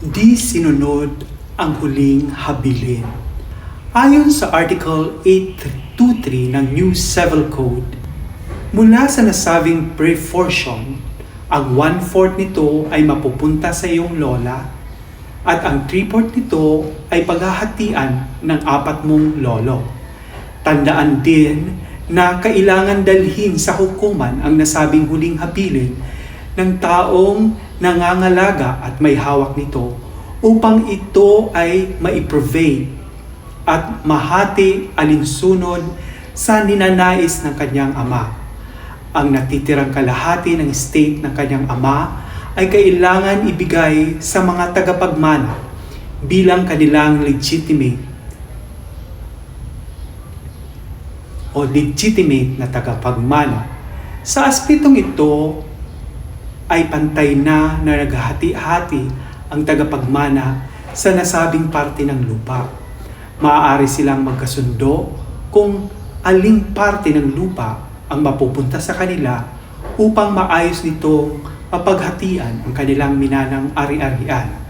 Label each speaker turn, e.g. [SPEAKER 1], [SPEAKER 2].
[SPEAKER 1] Di sinunod ang huling habilin. Ayon sa Article 823 ng New Civil Code, mula sa nasabing prefortion, ang one-fourth nito ay mapupunta sa iyong lola at ang three-fourth nito ay paghahatian ng apat mong lolo. Tandaan din na kailangan dalhin sa hukuman ang nasabing huling habilin ng taong nangangalaga at may hawak nito upang ito ay maiprovate at mahati alinsunod sa ninanais ng kanyang ama. Ang natitirang kalahati ng estate ng kanyang ama ay kailangan ibigay sa mga tagapagmana bilang kanilang legitimate o legitimate na tagapagmana. Sa aspetong ito ay pantay na na naghahati-hati ang tagapagmana sa nasabing parte ng lupa. Maaari silang magkasundo kung aling parte ng lupa ang mapupunta sa kanila upang maayos nitong mapaghatian ang kanilang minanang ari-arian.